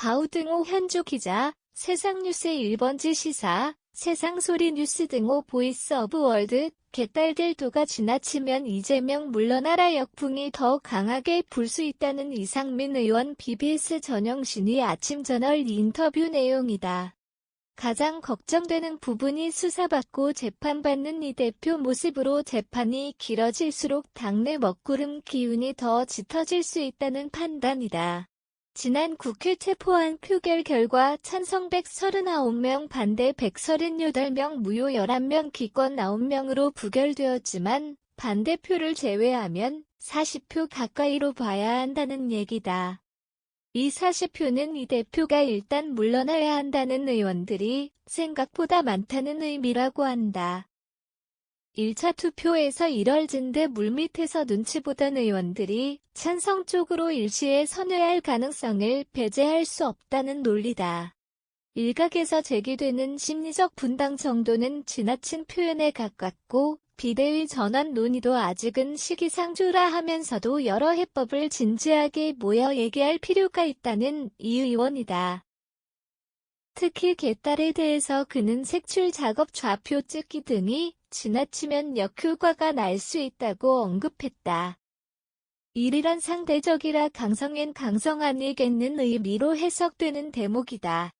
바우등호 현주 기자, 세상뉴스 1번지 시사, 세상소리 뉴스 등호 보이스 오브 월드, 개딸들도가 지나치면 이재명 물러나라 역풍이 더 강하게 불 수 있다는 이상민 의원 BBS 전영신이 아침 저널 인터뷰 내용이다. 가장 걱정되는 부분이 수사받고 재판받는 이 대표 모습으로 재판이 길어질수록 당내 먹구름 기운이 더 짙어질 수 있다는 판단이다. 지난 국회 체포안 표결 결과 찬성 139명 반대 138명 무효 11명 기권 9명으로 부결되었지만 반대표를 제외하면 40표 가까이로 봐야 한다는 얘기다. 이 40표는 이 대표가 일단 물러나야 한다는 의원들이 생각보다 많다는 의미라고 한다. 1차 투표에서 1월 진대 물밑에서 눈치 보던 의원들이 찬성 쪽으로 일시에 선회할 가능성을 배제할 수 없다는 논리다. 일각에서 제기되는 심리적 분당 정도는 지나친 표현에 가깝고 비대위 전환 논의도 아직은 시기상조라 하면서도 여러 해법을 진지하게 모여 얘기할 필요가 있다는 이 의원이다. 특히 개딸에 대해서 그는 색출 작업 좌표 찍기 등이 지나치면 역효과가 날 수 있다고 언급했다. 일이란 상대적이라 강성엔 강성 아니겠는 의미로 해석되는 대목이다.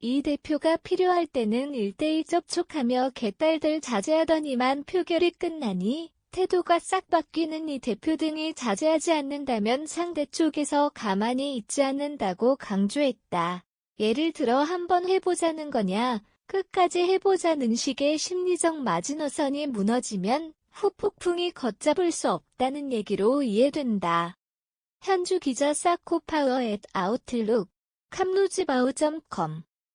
이 대표가 필요할 때는 일대일 접촉하며 개딸들 자제하더니만 표결이 끝나니 태도가 싹 바뀌는 이 대표 등이 자제하지 않는다면 상대 쪽에서 가만히 있지 않는다고 강조했다. 예를 들어 한번 해보자는 거냐, 끝까지 해보자는 식의 심리적 마지노선이 무너지면 후폭풍이 걷잡을 수 없다는 얘기로 이해된다. 현주 기자 사코파워 앳 아웃룩, 캄루즈바우.com